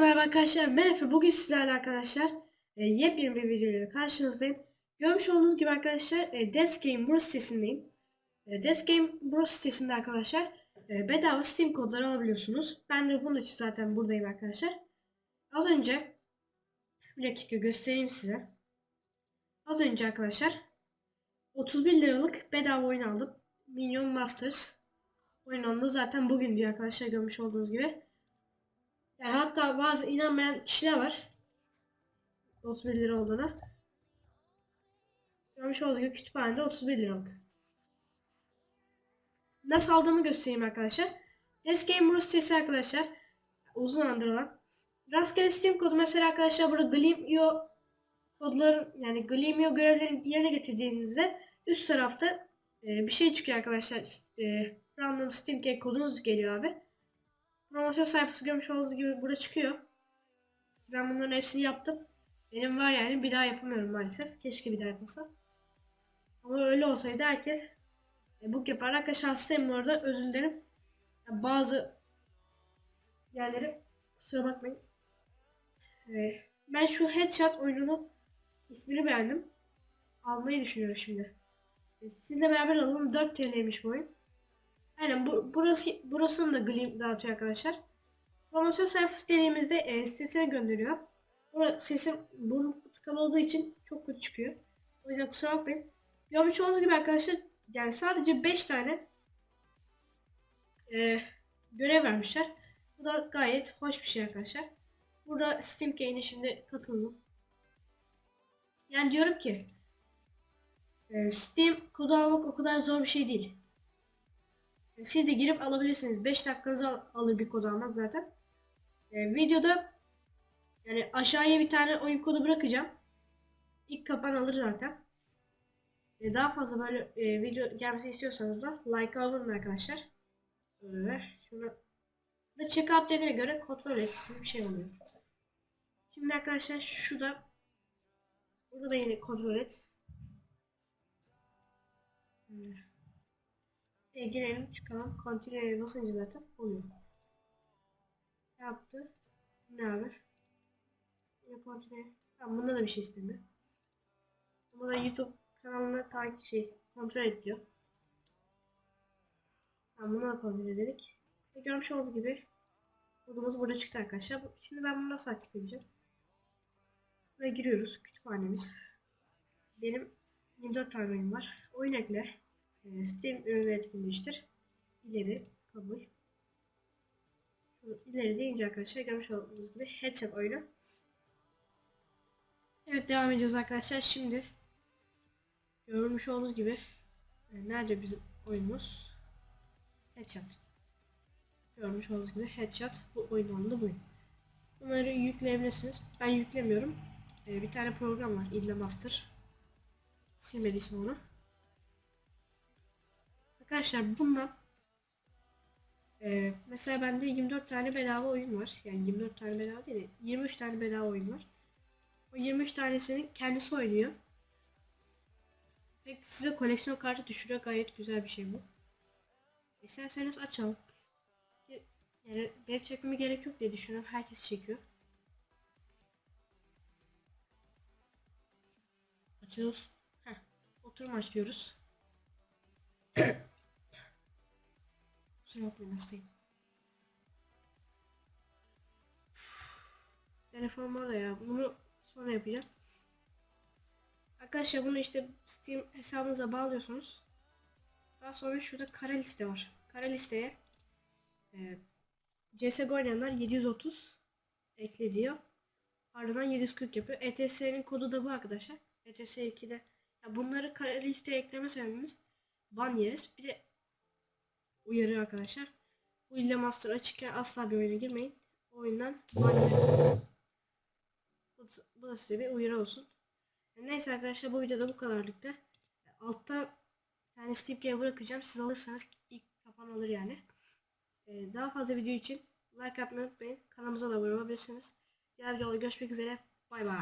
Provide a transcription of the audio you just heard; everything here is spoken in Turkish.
merhaba arkadaşlar. Ben Efe. Bugün sizlerle arkadaşlar e, yepyeni bir video ile karşınızdayım. Görmüş olduğunuz gibi arkadaşlar e, Death Game Bros sitesindeyim. E, Death Game Bros sitesinde arkadaşlar e, bedava Steam kodları alabiliyorsunuz. Ben de bunun için zaten buradayım arkadaşlar. Az önce bir dakika göstereyim size. Az önce arkadaşlar 31 liralık bedava oyun aldım. Minion Masters. Oyunun da zaten bugün diyor arkadaşlar görmüş olduğunuz gibi. Yani hatta bazı inanmayan kişiler var. 31 lira olduğuna. Görmüş olduğunuz gibi kütüphanede 31 liralık. Nasıl aldığımı göstereyim arkadaşlar. Escape Bros sitesi arkadaşlar. Uzun zamandır olan. Rastgele Steam kodu mesela arkadaşlar burada Gleam.io kodların yani Gleam.io görevlerini yerine getirdiğinizde üst tarafta e, bir şey çıkıyor arkadaşlar. E, random Steam kodunuz geliyor abi. Promosyon sayfası görmüş olduğunuz gibi burada çıkıyor. Ben bunların hepsini yaptım. Benim var yani bir daha yapamıyorum maalesef. Keşke bir daha yapılsa. Ama öyle olsaydı herkes e, book yapar. Arkadaşlar hastayım bu arada özür dilerim. Ya bazı yerleri kusura bakmayın. E, ben şu headshot oyununu ismini beğendim. Almayı düşünüyorum şimdi. E, sizle beraber alalım. 4 TL'ymiş bu oyun. Aynen bu, burası burasını da Gleam dağıtıyor arkadaşlar. Promosyon sayfası dediğimizde e, sitesine gönderiyor. Burada sesim burnum tıkalı olduğu için çok kötü çıkıyor. O yüzden kusura bakmayın. Görmüş olduğunuz gibi arkadaşlar yani sadece 5 tane e, görev vermişler. Bu da gayet hoş bir şey arkadaşlar. Burada Steam Key'ine şimdi katıldım. Yani diyorum ki e, Steam kodu almak o kadar zor bir şey değil. Siz de girip alabilirsiniz. 5 dakikanızı al- alır bir kod almak zaten. Ee, videoda yani aşağıya bir tane oyun kodu bırakacağım. İlk kapan alır zaten. Ee, daha fazla böyle e, video gelmesini istiyorsanız da like alın arkadaşlar. Böyle şunu da checkout dediğine göre kontrol et bir şey oluyor. Şimdi arkadaşlar şu da burada da yine kontrol et. Böyle. E, girelim çıkalım. Continue'ye basınca zaten oluyor. Ne yaptı? Ne haber? Yine continue. Tamam bunda da bir şey istemiyor. Bu da YouTube kanalına takip şey kontrol ediyor. Tamam bunu da kontrol edelim. Ve görmüş olduğunuz gibi kodumuz burada çıktı arkadaşlar. Şimdi ben bunu nasıl aktif edeceğim? Ve giriyoruz kütüphanemiz. Benim 24 tane oyun var. Oyun ekle. Ee, Steam ürünü etkinleştir. İleri kabul. İleri deyince arkadaşlar görmüş olduğunuz gibi headshot oyunu. Evet devam ediyoruz arkadaşlar. Şimdi görmüş olduğunuz gibi e, nerede bizim oyunumuz? Headshot. Görmüş olduğunuz gibi headshot bu oyunun adı bu. Bunları yükleyebilirsiniz. Ben yüklemiyorum. Ee, bir tane program var. Idle Master. Silmedi ismi onu. Arkadaşlar bundan e, mesela bende 24 tane bedava oyun var. Yani 24 tane bedava değil de 23 tane bedava oyun var. O 23 tanesini kendisi oynuyor. Ve size koleksiyon kartı düşürüyor. Gayet güzel bir şey bu. İsterseniz açalım. Yani benim çekmeme gerek yok diye düşünüyorum. Herkes çekiyor. Açıyoruz. Heh. Oturum açıyoruz. Kusura bakmayın hastayım. Telefonum orada ya. Bunu sonra yapacağım. Arkadaşlar bunu işte Steam hesabınıza bağlıyorsunuz. Daha sonra şurada kara liste var. Kara listeye e, CSGO oynayanlar 730 ekle diyor. Ardından 740 yapıyor. ETS'nin kodu da bu arkadaşlar. ETS 2'de. Ya bunları kara listeye ekleme sebebimiz ban yeriz. Bir de uyarı arkadaşlar. Bu ile master açıkken asla bir oyuna girmeyin. O oyundan yersiniz. Bu, bu da size bir uyarı olsun. Neyse arkadaşlar bu videoda bu kadarlıkta. Altta tane Steam bırakacağım. Siz alırsanız ilk kapan alır yani. Ee, daha fazla video için like atmayı unutmayın. Kanalımıza da abone olabilirsiniz. Diğer videoda görüşmek üzere. Bay bay.